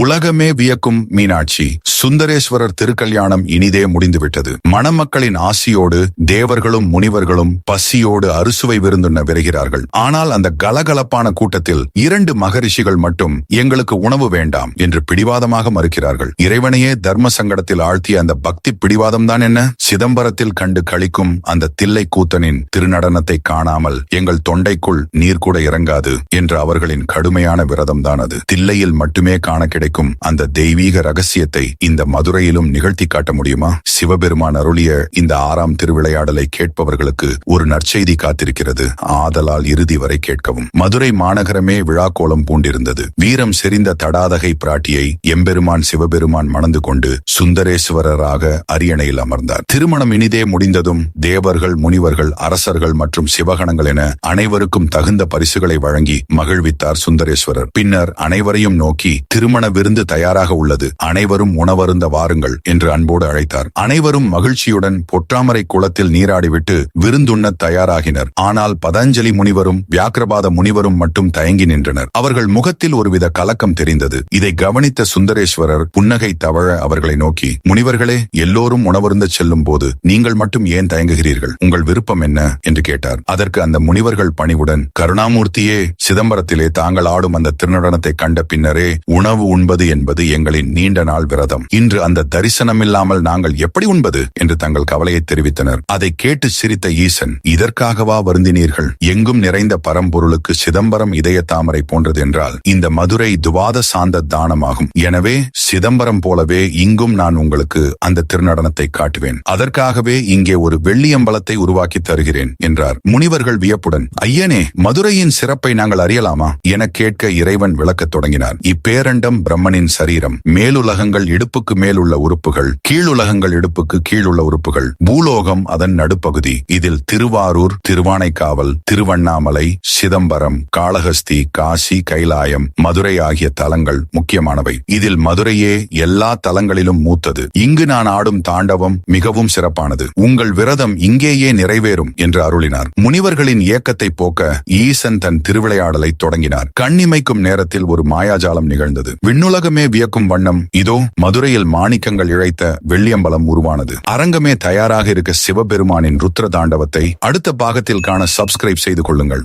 உலகமே வியக்கும் மீனாட்சி. சுந்தரேஸ்வரர் திருக்கல்யாணம் இனிதே முடிந்துவிட்டது. மணமக்களின் ஆசியோடு தேவர்களும் முனிவர்களும் பசியோடு அறுசுவை விருந்துண்ண விரைகிறார்கள். ஆனால் அந்த கலகலப்பான கூட்டத்தில் இரண்டு மகரிஷிகள் மட்டும் எங்களுக்கு உணவு வேண்டாம் என்று பிடிவாதமாக மறுக்கிறார்கள். இறைவனையே தர்ம சங்கடத்தில் ஆழ்த்திய அந்த பக்தி பிடிவாதம் தான் என்ன? சிதம்பரத்தில் கண்டு கழிக்கும் அந்த தில்லை கூத்தனின் திருநடனத்தை காணாமல் எங்கள் தொண்டைக்குள் நீர் கூட இறங்காது என்ற அவர்களின் கடுமையான விரதம் தான் அது. தில்லையில் மட்டுமே காண கிடைக்கும் அந்த தெய்வீக ரகசியத்தை இந்த மதுரையிலும் நிகழ்த்தி காட்ட முடியுமா? சிவபெருமான் அருளிய இந்த ஆறாம் திருவிளையாடலை கேட்பவர்களுக்கு ஒரு நற்செய்தி காத்திருக்கிறது. ஆதலால் இறுதி வரை கேட்கவும். மதுரை மாநகரமே விழாக்கோலம் பூண்டிருந்தது. வீரம் செறிந்த தடாதகை பிராட்டியை எம்பெருமான் சிவபெருமான் மணந்து கொண்டு சுந்தரேஸ்வரராக அரியணையில் அமர்ந்தார். திருமணம் இனிதே முடிந்ததும் தேவர்கள் முனிவர்கள் அரசர்கள் மற்றும் சிவகணங்கள் என அனைவருக்கும் தகுந்த பரிசுகளை வழங்கி மகிழ்வித்தார் சுந்தரேஸ்வரர். பின்னர் அனைவரையும் நோக்கி திருமண விருந்து தயாராக உள்ளது. அனைவரும் உணவு உணவருந்த வாருங்கள் என்று அன்போடு அழைத்தார். அனைவரும் மகிழ்ச்சியுடன் பொற்றாமரை குளத்தில் நீராடிவிட்டு விருந்துண்ணத் தயாராகினர். ஆனால் பதஞ்சலி முனிவரும் வியாக்கிரபாத முனிவரும் மட்டும் தயங்கி நின்றனர். அவர்கள் முகத்தில் ஒருவித கலக்கம் தெரிந்தது. இதை கவனித்த சுந்தரேஸ்வரர் புன்னகை தவழ அவர்களை நோக்கி முனிவர்களே எல்லோரும் உணவருந்த செல்லும் போது நீங்கள் மட்டும் ஏன் தயங்குகிறீர்கள்? உங்கள் விருப்பம் என்ன? என்று கேட்டார். அதற்கு அந்த முனிவர்கள் பணிவுடன் கருணாமூர்த்தியே சிதம்பரத்திலே தாங்கள் ஆடும் அந்த திருநடனத்தை கண்ட பின்னரே உணவு உண்பது என்பது எங்களின் நீண்ட நாள் விரதம். இன்று அந்த தரிசனம் இல்லாமல் நாங்கள் எப்படி உண்பது? என்று தங்கள் கவலையை தெரிவித்தனர். அதை கேட்டு சிரித்த ஈசன் இதற்காகவா வருந்தினீர்கள்? எங்கும் நிறைந்த பரம்பொருளுக்கு சிதம்பரம் இதய தாமரை போன்றது என்றால் இந்த மதுரை துவாத சாந்த தானமாகும். எனவே சிதம்பரம் போலவே இங்கும் நான் உங்களுக்கு அந்த திருநடனத்தை காட்டுவேன். அதற்காகவே இங்கே ஒரு வெள்ளியம்பலத்தை உருவாக்கி தருகிறேன் என்றார். முனிவர்கள் வியப்புடன் ஐயனே மதுரையின் சிறப்பை நாங்கள் அறியலாமா? என கேட்க இறைவன் விளக்கத் தொடங்கினார். இப்பேரண்டம் பிரம்மனின் சரீரம். மேலுலகங்கள் இடுப்பு இடுப்புக்கு மேலுள்ள உறுப்புகள் கீழுலகங்கள் இடுப்புக்கு கீழுள்ள உறுப்புகள். பூலோகம் அதன் நடுப்பகுதி. இதில் திருவாரூர் திருவானைக்காவல் திருவண்ணாமலை சிதம்பரம் காளஹஸ்தி காசி கைலாயம் மதுரை ஆகிய தலங்கள் முக்கியமானவை. இதில் மதுரையே எல்லா தலங்களிலும் மூத்தது. இங்கு நான் ஆடும் தாண்டவம் மிகவும் சிறப்பானது. உங்கள் விரதம் இங்கேயே நிறைவேறும் என்று அருளினார். முனிவர்களின் இயக்கத்தை போக்க ஈசன் தன் திருவிளையாடலை தொடங்கினார். கண்ணிமைக்கும் நேரத்தில் ஒரு மாயாஜாலம் நிகழ்ந்தது. விண்ணுலகமே வியக்கும் வண்ணம் இதோ மதுரை மதுரையில் மாணிக்கங்கள் இழைத்த வெள்ளியம்பலம் உருவானது. அரங்கமே தயாராக இருக்க சிவபெருமானின் ருத்ர தாண்டவத்தை அடுத்த பாகத்தில் காண சப்ஸ்கிரைப் செய்து கொள்ளுங்கள்.